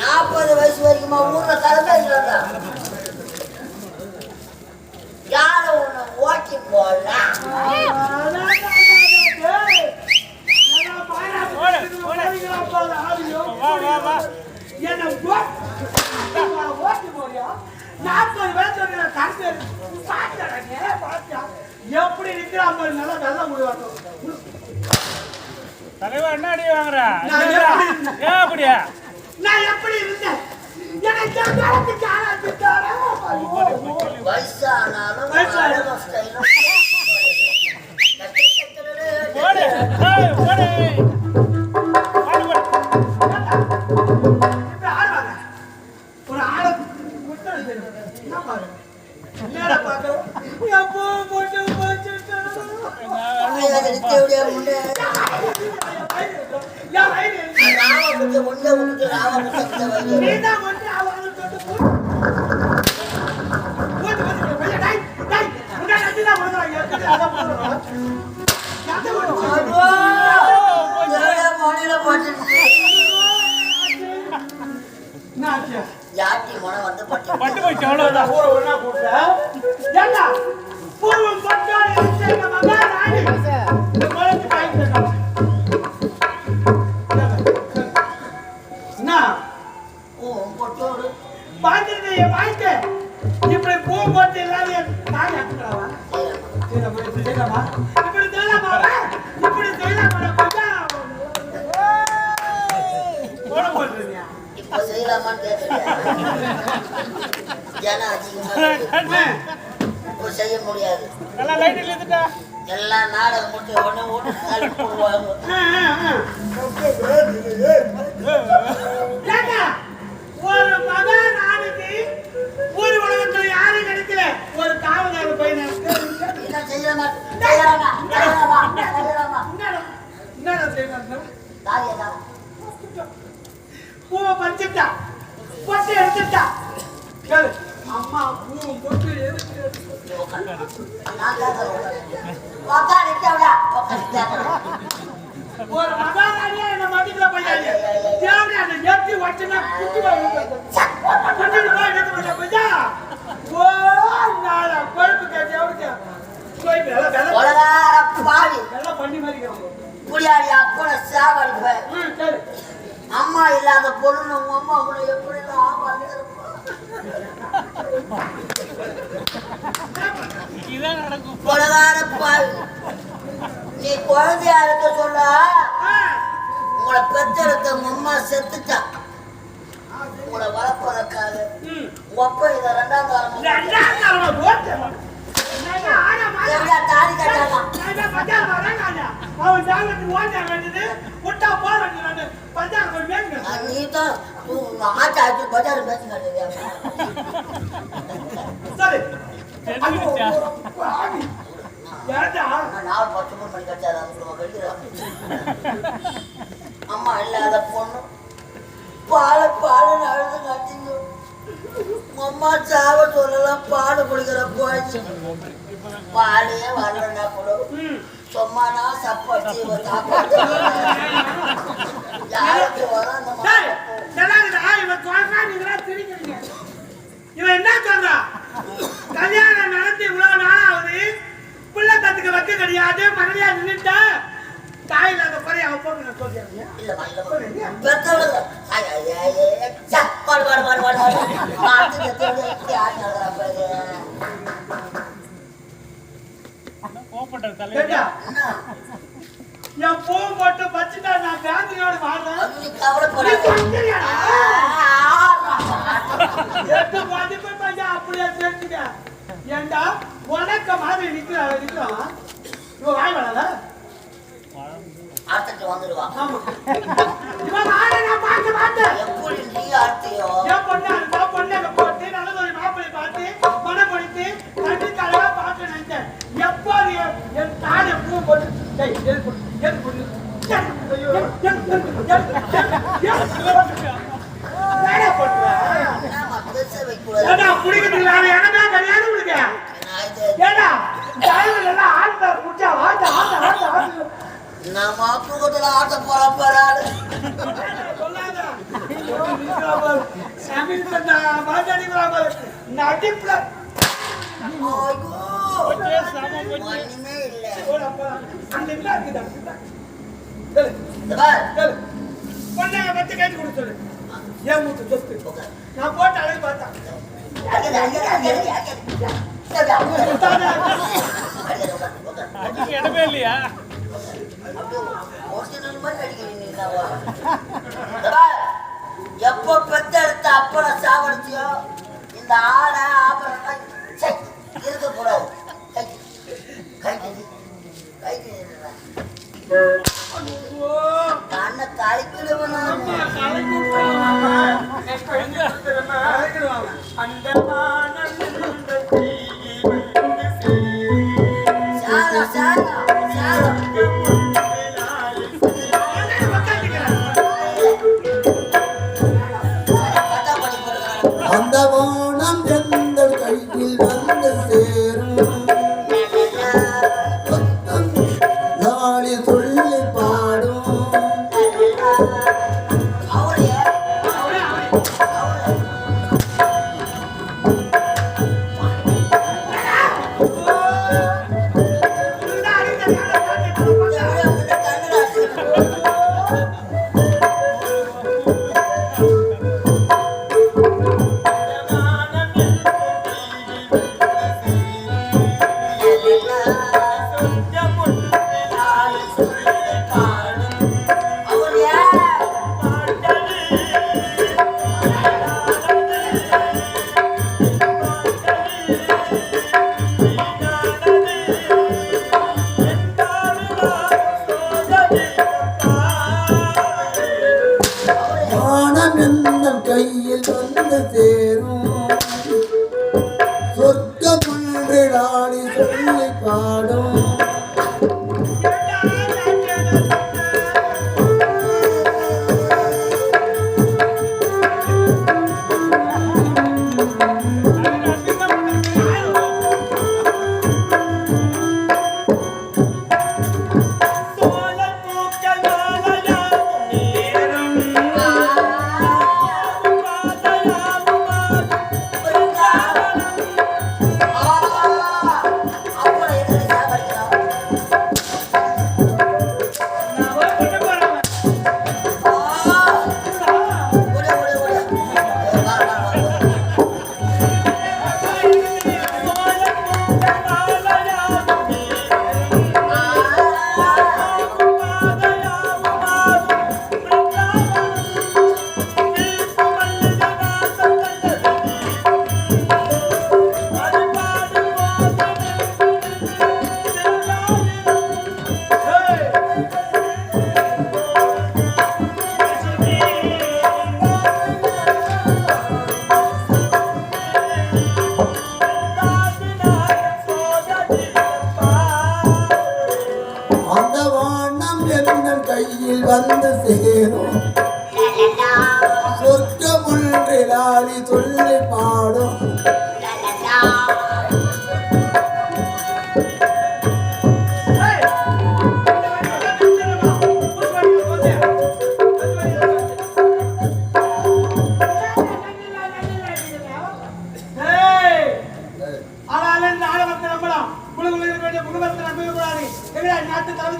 நாற்பது வயசு வரைக்குமா ஊர்ல தலைமை இல்லைடா யார உன்னை ஓட்டி போடலாம் எப்படி நிக்கிறான் பாரு நல்லா நல்லா முடிவாட்டம் தலைவா என்ன அடி வாங்குற? ஏன் அப்படியா? நான் யாட்டி முனை வந்து பட்டு பட்டு போயிடுச்சு அவ்வளவுதான் ஊரை ஒண்ணா போட்டு, ஏண்டா, பூவும் பொட்டோடு இருந்த மகா ராணி, இந்த என் இப்படி பூ போட்டு எல்லாரும் ஜனம். இப்ப செய்ய முடியாது எல்லாம் நாடகம் முடிஞ்ச உடனே ஓட்டு தள்ளி போடுவாங்க ஒரு மகா ராணிக்கு ஊர் உலகத்துல யாரும் கிடைக்கல ஒரு காவலாளர் பையன் என்ன செய்யலாமா செய்யலாமா என்னடா செய்யணும் தாரியதா பூவை பறிச்சுட்டா. பொட்டு எடுத்துட்டா. கேளு. அம்மா பூ பொட்டு ஒரு மகாராணியா என்ன மதிக்கல பையன் தேவை அந்த எப்படி வச்சுனா குட்டி குட்டிட்டு போய் எடுத்து. பண்ண பையா ஓ நாளா கொழுப்பு கேட்டு எவ்வளவு கொழுப்பு எல்லாம் வெள்ளை உலகார பாவி. வெள்ளை பண்ணி மாதிரி இருக்கிறோம். குடியாடி அப்பனை சாவடிப்பேன். ம், சரி. அம்மா இல்லாத பொருள் உங்க அம்மா கூட எப்படி பாவி நீ குழந்தையா இருக்க சொல்ல உங்களை பெத்தெடுத்த அம்மா செத்துட்டா. உங்களை வளர்ப்பதற்காக. ஒப்ப இதை ரெண்டாம் காலம். நீ தான் ஆட்டா ஆச்சு பஜார் பேசி கட்டுறியா? சரி. பத்து மணி அம்மா இல்லாத பொண்ணு பாலை பாலுன்னு அழுது கட்டிங்க அம்மா சாவ சொல்லலாம் பால் குடிக்கிற போயிடுச்சு பாலே வரலன்னா கூட சும்மானா சப்பாத்தி சாப்பாடு யாருக்கு வரும் அந்த டேய், மாதிரி நல்லா இருக்குதா? இவன் சொல்றான், நீங்களாம் சிரிக்கிறீங்க. இவன் என்ன சொல்றான்? கல்யாணம் நடந்து இவ்வளவு நாள் ஆகுது. புள்ள கத்துக்க வைக்க கிடையாது மனைவியா நின்னுட்ட. தாய் இல்லாத குறைய அவன் போட்டு நான் சொல்லிடுறீங்க. இல்லம்மா இல்லம்மா பெத்தவளுங்க ஐயா, ஐயா, ஐயா, சா, பாடு பாடு பாடு பாடு பாரு. கோபப்பட்ட தலைவர் கேட்டா? என்ன என் பூ போட்டு வச்சுட்டா நான் வாழ்றேன். அது எட்டு மதிப்பு பையன் அப்படியே தெரிஞ்சுக்க. உனக்க மாதிரி நிக்கிற நிக்கிறான் இவன் வாய் வளர அடுத்துட்டு வந்துடுவா ஆமா. இவன் நான் பார்க்க மாட்டேன் எப்படி நீ இருந்தா பொண்ணை போட்டு நல்லதொரு மாப்பிளை பார்த்து மனப்படுத்தி கண்டு தலைவா பார்க்க நினைச்சேன் எப்போ என் என் தாயை பூ போட்டு டேய் எது போட்டு எது போட்டு எது, ஐயோ, எது, எது, எது, எது, எது? வேலை போட்டுருவேன். என்னம்மா பெருசா வைக்கக்கூடாது ஏண்டா, குடிக்கிறதுக்கு வேற இடமே கிடையாது உனக்கு? நான் இது ஏண்டா, தலைவர் எல்லாம் ஆட்டை புடிச்சா ஆட்டு, ஆட்டு, ஆட்டு, ஆட்டு. நம்ம தூக்கத்துல ஆட்ட போற போறாரு சொல்லாத. நிக்கிறா பாரு. சமீபத்துல நான் மாட்டாடிக்கிறா பாரு. நடிப்புல. ஐயோ போச்சே, சாம போச்சு. ஒண்ணுமே இல்ல போடா, போடா. அந்த இல்ல இருக்குதா, இருக்குதா. கேளு, இந்த பார் கேளு. பொண்ணாங்க மட்டும் கேட்டு கொடுத்து சொல்லு. ஏன் மூட்டு சொத்து? உட்கார். நான் போட்ட அழகு பார்த்தா. அடிக்கடி, அடிக்கடி, அடிக்கடி, அடிக்கடி. சரி, அப்படியே. தானே. அடிக்கடி, உட்கார், உட்கார். அதுக்கு இடமே இல்லையா அப்படியே original மாதிரி அடிக்கடி நின்னாவா? இந்த பார், எப்போ பெத்தெடுத்த அப்பனை சாவடிச்சியோ இந்த ஆளை ஆபரணம் சை, இருக்கக்கூடாது கை கை அந்த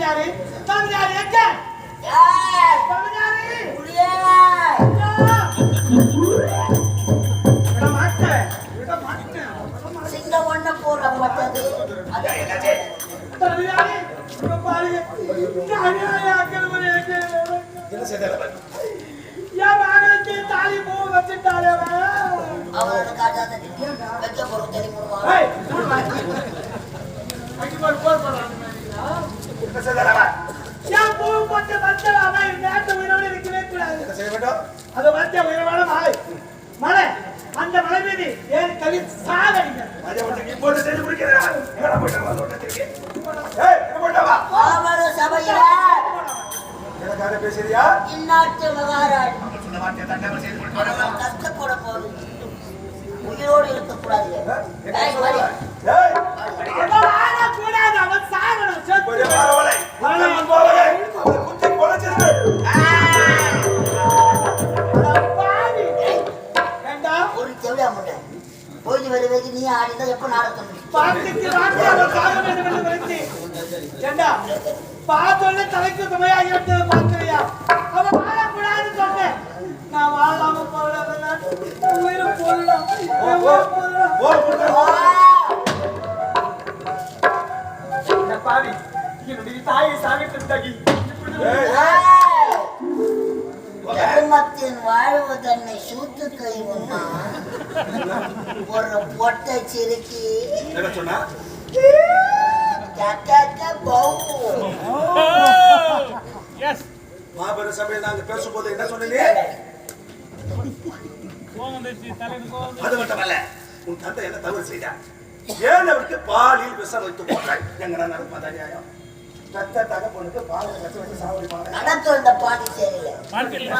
தமிழ்நாடு தமிழ்நாடு எங்க தமிழ்நாடு! விட மாட்டேன் விட மாட்டேன் சிங்க ஒண்ணு போற பட்டது தமிழ்நாடு பாருங்க தாலி பூ வச்சுட்டாலே அவன். அவரோட காட்டாத வைக்க போறோம் தெரியுமா ஏய், மூடு வாங்கி. அங்கே போய் போர் போடுறாங்க மாதிரியா? என் பூ போட்டு வச்சல அவன் இந்த நேரத்தை உயிரோடு இருக்கவே கூடாது. அது வச்ச உயிரோட மலை. மலை. அந்த மலை மீது ஏன் கவி சாகடிங்க. மாமர சபையில இந்நாட்டு மகாராணி கஷ்டப்பட போகுது உயிரோடு இருக்கக்கூடாது. நீ ஆடினா எப்ப நாடகம் பாட்டுக்கு வார்த்தை அவர் சாக வேண்டும் என்று விரும்பி. ஏண்டா? பார்த்தோன்னே தலைக்கு சுமையாகி விட்டது பார்க்கிறியா அவன் வாழக்கூடாதுன்னு சொன்னேன். நான் வாழாம போகல உயிரை போடலாம் என் உயிரை போடலாம் இந்த பாவி என்னுடைய தாயை சாகிட்டு தகி தர்மத்தின் வாழ்வு தன்னை சூத்து கை உண்ணா. ஒரு பொட்டை சிறுக்கி. என்ன சொன்னா? கக்கக்க பௌ. எஸ் மாபெரும் சபையில் நாங்க பேசும்போது என்ன சொன்னீங்க. அது மட்டுமல்ல உன் தந்தை என்ன தவறு செய்தார்? ஏன் அவருக்கு பாலில் விஷம் வைத்து போட்டாய் எங்க நடப்பதா நியாயம் தத்த தகப்பனுக்கு பால் கட்டு வச்சு இந்த பாண்டிச்சேரியில வாழ்க்கையில்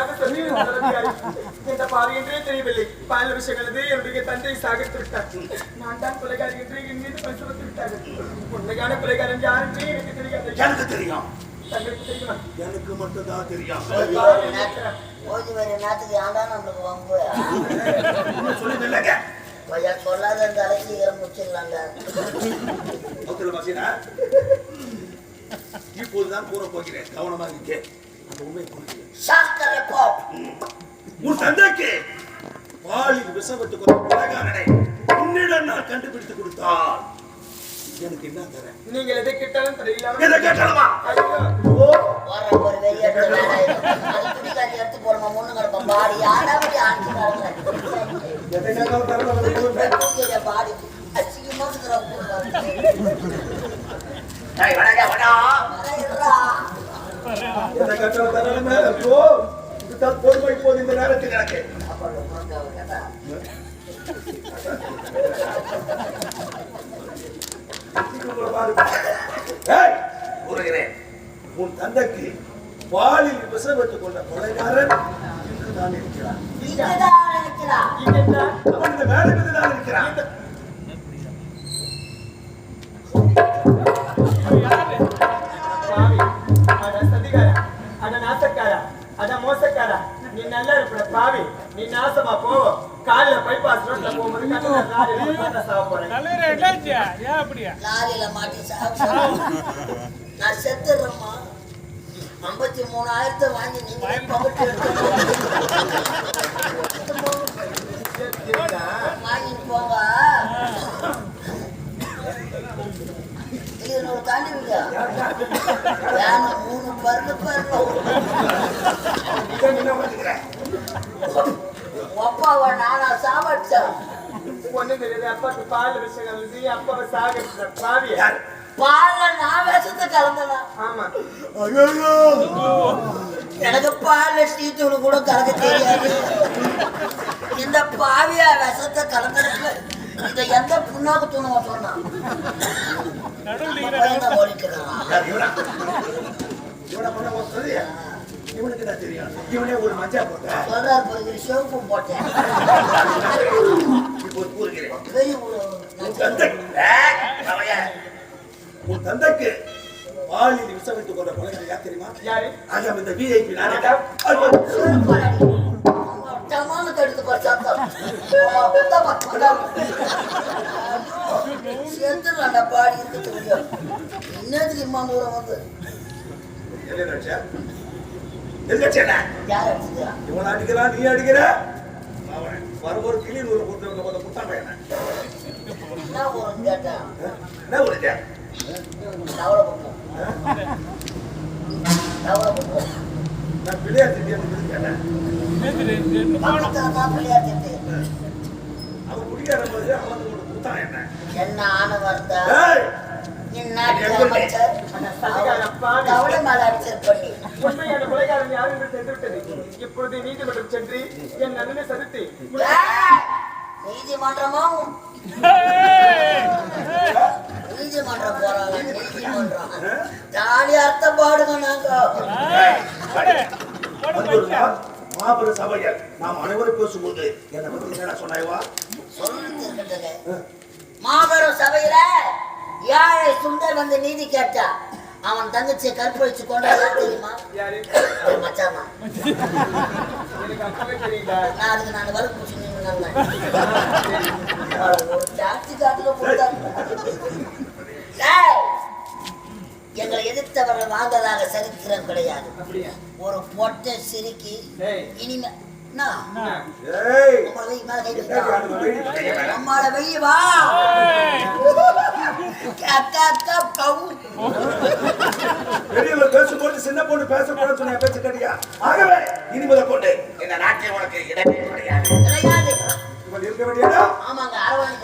இந்த பாவி என்றே தெரியவில்லை. பால விஷயங்களது என்னுடைய தந்தை சாகித்து விட்டார். நான் தான் கொலைகாரி என்று என் மீது பரிசுமத்து விட்டார்கள் உண்மையான கொலைகாரன் யார் என்று எனக்கு தெரியாது. எனக்கு தெரியும். தெரியுமா? எனக்கு தெரியும். நேரத்துல- ஓய்வு வேறு நேரத்துக்கு ஏன்டா நம்மளுக்கு வம்பு? சொல்லுங்க இல்லைங்க ஐயா சொல்லாத இந்த அலட்சியம் முடிச்சிடலாங்க இப்போதுதான் கூற போகிறேன். கவனமாக இருக்கே அந்த ரிப்போர்ட் உன் தந்தைக்கு பாலில் கொண்ட கொலைகாரனை உன்னிடம் நான் கண்டுபிடித்து கொடுத்தால் எனக்கு என்ன தரேன் நீங்கள் எதை கேட்டாலும் தெரியலாம் எதை கேட்கலாமா ஐயோ. ஓ. வர ஒரு வேலை அது துணி எடுத்து போடுமா முன்னு கிடப்போம் பாடி யாராவது ஆட்சி கேட்டாலும் பாடி அசிங்கமா இருக்கிற ஏய், வணங்க, வணக்கம். எதை கேட்டாலும் தரணுமே. ஐயோ, இதுதான் பொறுமை இப்போது இந்த நேரத்தில் எனக்கு உன் தந்தைக்கு பாலில் விஷம் வைத்துக் கொண்ட கொலைகாரன் இங்குதான் இருக்கிறான் இங்கதான் இருக்கிறா இங்கேதான். அவன் இந்த வேலை தான் இருக்கிறான் நல்லா இருப்பட பாவி. நீ நாசமா போ. காலைல பைபாஸ் ரோட்ல போகும்போது கண்ணு லாரியில மாட்டி சாப்பிட்டு நான் செத்துடுறேம்மா ஐம்பத்தி மூணாயிரத்தை வாங்கி எடுத்து வாங்கிட்டு போங்க. இருநூறு தாண்டிவிங்க வேணும் மூணு நீ வந்துக்கிறேன் அப்பாவை நானா சாவடிச்சேன். ஒண்ணு தெரியாது அப்பாக்கு பால் விஷயம் கலந்து அப்பாவை சாகடிச்ச யார் பால்ல நான் விஷத்தை கலந்தனா? ஆமா எனக்கு பால்ல டீத்தூள் கூட கலக்க தெரியாது. இந்த பாவியா விஷத்தை கலந்துருக்கு இத எந்த புண்ணாக்கு இருக்கிற பையன் ஓடிக்கிறான் இவனுக்கு என்ன தெரியும் இவனே ஒரு மஞ்சா சொல்றாரு சிவப்பு போட்டேன் இப்போ கூறுகிறேன் உன் தந்தைக்கு பாலில் விஷம் வைத்துக் கொண்ட கொலைகள் யார் தெரியுமா யாரு விஐபி எடுத்து சேர்ந்துடலாம்டா பாடி இம்மா தூரம் வந்து யார் அடிச்சுக்கிறா இவன் அடிக்கிறான் நீ அடிக்கிற? அவன் வரும்போது கிளி நூறு கொடுத்தவங்க கொஞ்சம் பையனை. என்ன ஒரு என்ன ஒரு நான் பிள்ளையார் திட்டியன்னு அவன் குடிக்கார போது அவன் ஒரு குத்தான் என்ன? என்ன ஆன வந்தா ஏய், இந்நாட்டுக்கு அமைச்சர் தவளை மேல அடிச்சிருப்படி உண்மையான கொலைகாரன் யார் என்று தெரிந்து விட்டது இப்பொழுது நீதிமன்றம் சென்று என் அண்ணனை சதித்து ஏய், நீதிமன்றம்? போறாங்க நீதிமன்றம். ஜாலியா அர்த்தம் பாடுங்க நாங்க மாபெரும் சபையில் நாம் அனைவரும் பேசும்போது என்னை பத்தி என்ன சொன்னாய்வா. மாபெரும் சபையில யாழை சுந்தர் வந்து நீதி கேட்டா அவன் தங்கச்சியை கற்பழிச்சு கொண்டாதான் தெரியுமா? யாரு? அவன் மச்சான் தான். நான் அதுக்கு நான் வலுப்பு பூசினேன் எங்களை எதிர்த்தவர்கள் வாங்கதாக சரித்திரம் கிடையாது ஒரு பொட்டை சிரிக்கி இனிமே ஏய். உங்களை வை, பெரியவர் பேசும்போது சின்ன பொண்ணு பேசக்கூடாதுன்னு சொன்ன பேச்சு கேட்டியா? ஆகவே இனி முதல் கொண்டு. இந்த நாட்டில் உனக்கு இடமே கிடையாது. இருக்க வேண்டிய ஆமாங்க அரவணை